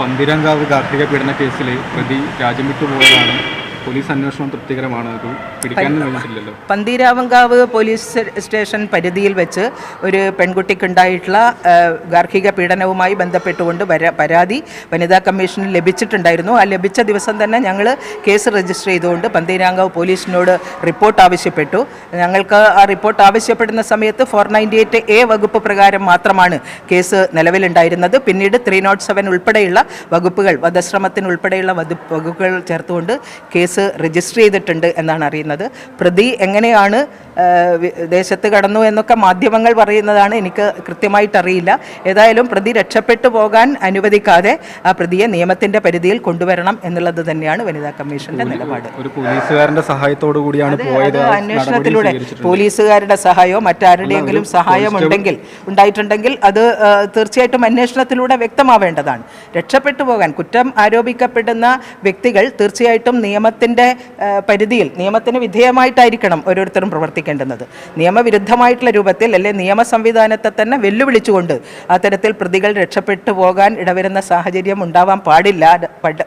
പന്തിരങ്കാവ് കാർത്തിക പീഡന കേസിൽ പ്രതി രാജ്യം വിട്ടുപോയതാണ്. പോലീസ് അന്വേഷണം തൃപ്തികരമാണ്. പന്തീരാവങ്കാവ് പോലീസ് സ്റ്റേഷൻ പരിധിയിൽ വെച്ച് ഒരു പെൺകുട്ടിക്കുണ്ടായിട്ടുള്ള ഗാർഹിക പീഡനവുമായി ബന്ധപ്പെട്ടുകൊണ്ട് പരാതി വനിതാ കമ്മീഷന് ലഭിച്ചിട്ടുണ്ടായിരുന്നു. ആ ലഭിച്ച ദിവസം തന്നെ ഞങ്ങൾ കേസ് രജിസ്റ്റർ ചെയ്തുകൊണ്ട് പന്തീരാങ്കാവ് പോലീസിനോട് റിപ്പോർട്ട് ആവശ്യപ്പെട്ടു. ഞങ്ങൾക്ക് ആ റിപ്പോർട്ട് ആവശ്യപ്പെടുന്ന സമയത്ത് ഫോർ നയന്റി എയ്റ്റ് എ വകുപ്പ് പ്രകാരം മാത്രമാണ് കേസ് നിലവിലുണ്ടായിരുന്നത്. പിന്നീട് ത്രീ നോട്ട് സെവൻ ഉൾപ്പെടെയുള്ള വകുപ്പുകൾ വധശ്രമത്തിനുൾപ്പെടെയുള്ള വകുപ്പുകൾ ചേർത്തുകൊണ്ട് കേസ് രജിസ്റ്റർ ചെയ്തിട്ടുണ്ട് എന്നാണ് അറിയുന്നത്. പ്രതി എങ്ങനെയാണ് ദേശത്ത് കടന്നു എന്നൊക്കെ മാധ്യമങ്ങൾ പറയുന്നതാണ് എനിക്ക് കൃത്യമായിട്ട് അറിയില്ല ഏതായാലും പ്രതി രക്ഷപ്പെട്ടു പോകാൻ അനുവദിക്കാതെ ആ പ്രതിയെ നിയമത്തിന്റെ പരിധിയിൽ കൊണ്ടുവരണം എന്നുള്ളത് തന്നെയാണ് വനിതാ കമ്മീഷന്റെ നിലപാട്. ഒരു പോലീസുകാരന്റെ സഹായത്തോടു കൂടിയാണ് പോയത്. അന്വേഷണത്തിലൂടെ പോലീസുകാരുടെ സഹായമോ മറ്റാരുടെയെങ്കിലും സഹായം ഉണ്ടെങ്കിൽ ഉണ്ടായിട്ടുണ്ടെങ്കിൽ അത് തീർച്ചയായിട്ടും അന്വേഷണത്തിലൂടെ വ്യക്തമാവേണ്ടതാണ്. രക്ഷപ്പെട്ടു പോകാൻ കുറ്റം ആരോപിക്കപ്പെടുന്ന വ്യക്തികൾ തീർച്ചയായിട്ടും നിയമത്തിന്റെ ആ, പരിധിയിൽ നിയമത്തിന് വിധേയമായിട്ടായിരിക്കണം ഓരോരുത്തരും പ്രവർത്തിക്കേണ്ടുന്നത്. നിയമവിരുദ്ധമായിട്ടുള്ള രൂപത്തിൽ അല്ലെ നിയമ സംവിധാനത്തെ തന്നെ വെല്ലുവിളിച്ചുകൊണ്ട് അത്തരത്തിൽ പ്രതികൾ രക്ഷപ്പെട്ടു പോകാൻ ഇടവരുന്ന സാഹചര്യം ഉണ്ടാവാൻ പാടില്ല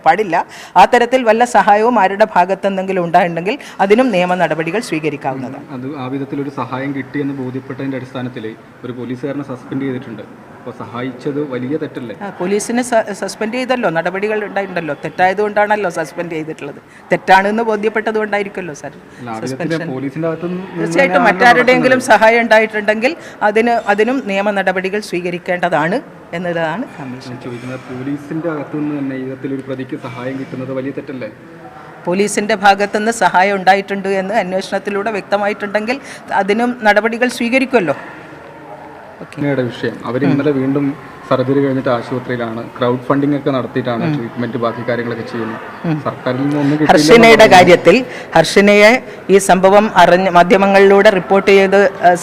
പാടില്ല. ആ തരത്തിൽ വല്ല സഹായവും ആരുടെ ഭാഗത്ത് എന്തെങ്കിലും ഉണ്ടായിട്ടുണ്ടെങ്കിൽ അതിനും നിയമ നടപടികൾ സ്വീകരിക്കാവുന്നതാണ്. അത് ആ വിധത്തിൽ ഒരു സഹായം കിട്ടിയെന്ന് ബോധ്യപ്പെട്ടതിന്റെ അടിസ്ഥാനത്തിൽ ഒരു പോലീസുകാരനെ സസ്പെൻഡ് ചെയ്തിട്ടുണ്ട്. അപ്പോൾ സഹായിച്ചത് വലിയ തെറ്റല്ലേ? പോലീസിനെ സസ്പെൻഡ് ചെയ്തല്ലോ. നടപടികൾ ഉണ്ടായിട്ടുണ്ടല്ലോ. തെറ്റായതുകൊണ്ടാണല്ലോ സസ്പെൻഡ് ചെയ്തിട്ടുള്ളത്. തെറ്റാണെന്ന് ബോധ്യപ്പെട്ടത് കൊണ്ടായിരിക്കുമല്ലോ സാർ സസ്പെൻഷൻ. തീർച്ചയായിട്ടും മറ്റാരുടെയെങ്കിലും സഹായം ഉണ്ടായിട്ടുണ്ടെങ്കിൽ അതിന് അതിനും നിയമ നടപടികൾ സ്വീകരിക്കേണ്ടതാണ് എന്നതാണ് കമ്മീഷൻ. ചോദിക്കുന്നത് പോലീസിന്റെ അകത്തുനിന്ന് തന്നെ ഈ ഒരു പ്രതിക്ക് സഹായം കിട്ടുന്നത് വലിയ തെറ്റല്ലേ? പോലീസിന്റെ ഭാഗത്തുനിന്ന് സഹായം ഉണ്ടായിട്ടുണ്ട് എന്ന് അന്വേഷണത്തിലൂടെ വ്യക്തമായിട്ടുണ്ടെങ്കിൽ അതിനും നടപടികൾ സ്വീകരിക്കുമല്ലോ. പിന്നീട് വിഷയം. അവർ ഇന്നലെ വീണ്ടും സർജറി കഴിഞ്ഞിട്ട് ആശുപത്രിയിലാണ്. ക്രൗഡ് ഫണ്ടിംഗ് ഒക്കെ നടത്തിയിട്ടാണ് ട്രീറ്റ്മെന്റ് ബാക്കി കാര്യങ്ങളൊക്കെ ചെയ്യുന്നത്. സർക്കാരിൽ നിന്ന് ഒന്നും കിട്ടിയില്ല ഹർഷിനയുടെ കാര്യത്തിൽ ഹർഷിനയെ ഈ സംഭവം അറിഞ്ഞ് മാധ്യമങ്ങളിലൂടെ റിപ്പോർട്ട് ചെയ്ത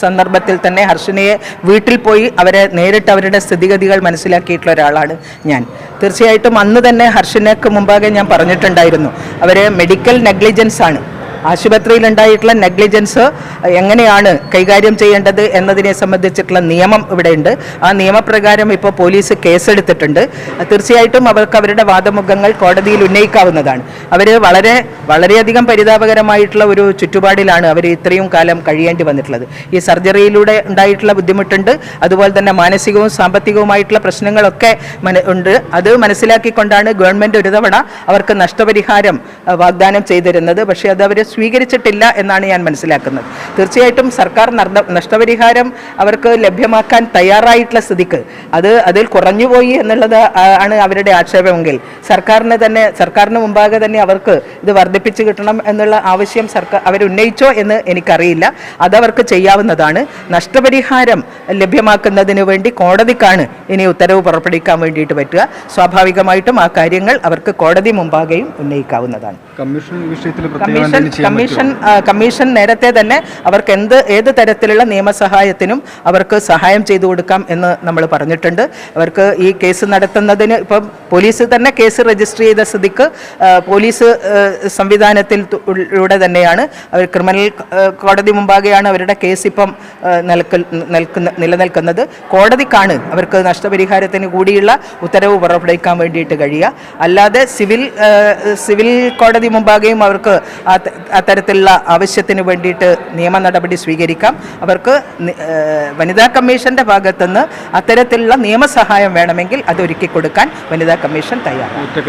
സന്ദർഭത്തിൽ തന്നെ ഹർഷിനയെ വീട്ടിൽ പോയി അവരെ നേരിട്ട് അവരുടെ സ്ഥിതിഗതികൾ മനസ്സിലാക്കിയിട്ടുള്ള ഒരാളാണ് ഞാൻ. തീർച്ചയായിട്ടും അന്ന് തന്നെ ഹർഷിനക്ക് മുമ്പാകെ ഞാൻ പറഞ്ഞിട്ടുണ്ടായിരുന്നു. അവരെ മെഡിക്കൽ നെഗ്ലിജൻസ് ആണ്. ആശുപത്രിയിൽ ഉണ്ടായിട്ടുള്ള നെഗ്ലിജൻസ് എങ്ങനെയാണ് കൈകാര്യം ചെയ്യേണ്ടത് എന്നതിനെ സംബന്ധിച്ചിട്ടുള്ള നിയമം ഇവിടെയുണ്ട്. ആ നിയമപ്രകാരം ഇപ്പോൾ പോലീസ് കേസെടുത്തിട്ടുണ്ട്. തീർച്ചയായിട്ടും അവർക്ക് അവരുടെ വാദമുഖങ്ങൾ കോടതിയിൽ ഉന്നയിക്കാവുന്നതാണ്. അവർ വളരെ വളരെയധികം പരിതാപകരമായിട്ടുള്ള ഒരു ചുറ്റുപാടിലാണ് അവർ ഇത്രയും കാലം കഴിയേണ്ടി വന്നിട്ടുള്ളത്. ഈ സർജറിയിലൂടെ ഉണ്ടായിട്ടുള്ള ബുദ്ധിമുട്ടുണ്ട്. അതുപോലെ തന്നെ മാനസികവും സാമ്പത്തികവുമായിട്ടുള്ള പ്രശ്നങ്ങളൊക്കെ ഉണ്ട്. അത് മനസ്സിലാക്കിക്കൊണ്ടാണ് ഗവൺമെന്റ് ഒരു തവണ അവർക്ക് നഷ്ടപരിഹാരം വാഗ്ദാനം ചെയ്തിരുന്നത്. പക്ഷേ അത് അവർ സ്വീകരിച്ചിട്ടില്ല എന്നാണ് ഞാൻ മനസ്സിലാക്കുന്നത്. തീർച്ചയായിട്ടും സർക്കാർ നഷ്ടപരിഹാരം അവർക്ക് ലഭ്യമാക്കാൻ തയ്യാറായിട്ടുള്ള സ്ഥിതിക്ക് അത് അതിൽ കുറഞ്ഞുപോയി എന്നുള്ളത് ആണ് അവരുടെ ആക്ഷേപമെങ്കിൽ സർക്കാരിന് തന്നെ സർക്കാരിന് മുമ്പാകെ തന്നെ അവർക്ക് ഇത് വർദ്ധിപ്പിച്ചു കിട്ടണം എന്നുള്ള ആവശ്യം സർക്കാർ അവരുന്നയിച്ചോ എന്ന് എനിക്കറിയില്ല. അതവർക്ക് ചെയ്യാവുന്നതാണ്. നഷ്ടപരിഹാരം ലഭ്യമാക്കുന്നതിന് വേണ്ടി കോടതിക്കാണ് ഇനി ഉത്തരവ് പുറപ്പെടുവിക്കാൻ വേണ്ടിയിട്ട് പറ്റുക. സ്വാഭാവികമായിട്ടും ആ കാര്യങ്ങൾ അവർക്ക് കോടതി മുമ്പാകെയും ഉന്നയിക്കാവുന്നതാണ്. കമ്മീഷൻ വിഷയത്തിൽ കമ്മീഷൻ കമ്മീഷൻ നേരത്തെ തന്നെ അവർക്ക് എന്ത് ഏത് തരത്തിലുള്ള നിയമസഹായത്തിനും അവർക്ക് സഹായം ചെയ്തു കൊടുക്കാം എന്ന് നമ്മൾ പറഞ്ഞിട്ടുണ്ട്. അവർക്ക് ഈ കേസ് നടത്തുന്നതിന് ഇപ്പം പോലീസ് തന്നെ കേസ് രജിസ്റ്റർ ചെയ്ത സ്ഥിതിക്ക് പോലീസ് സംവിധാനത്തിൽ ലൂടെ തന്നെയാണ്. അവർ ക്രിമിനൽ കോടതി മുമ്പാകെയാണ് അവരുടെ കേസ് ഇപ്പം ആ, നിൽക്കുന്ന നിലനിൽക്കുന്നത്. കോടതിക്കാണ് അവർക്ക് നഷ്ടപരിഹാരത്തിന് കൂടിയുള്ള ഉത്തരവ് പുറപ്പെടുവിക്കാൻ വേണ്ടിയിട്ട് കഴിയുക. അല്ലാതെ സിവിൽ സിവിൽ കോടതി മുമ്പാകെയും അവർക്ക് ആ അത്തരത്തിലുള്ള ആവശ്യത്തിന് വേണ്ടിയിട്ട് നിയമ നടപടി സ്വീകരിക്കാം. അവർക്ക് വനിതാ കമ്മീഷന്റെ ഭാഗത്തുനിന്ന് അത്തരത്തിലുള്ള നിയമസഹായം വേണമെങ്കിൽ അത് ഒരുക്കി കൊടുക്കാൻ വനിതാ കമ്മീഷൻ തയ്യാറാണ്.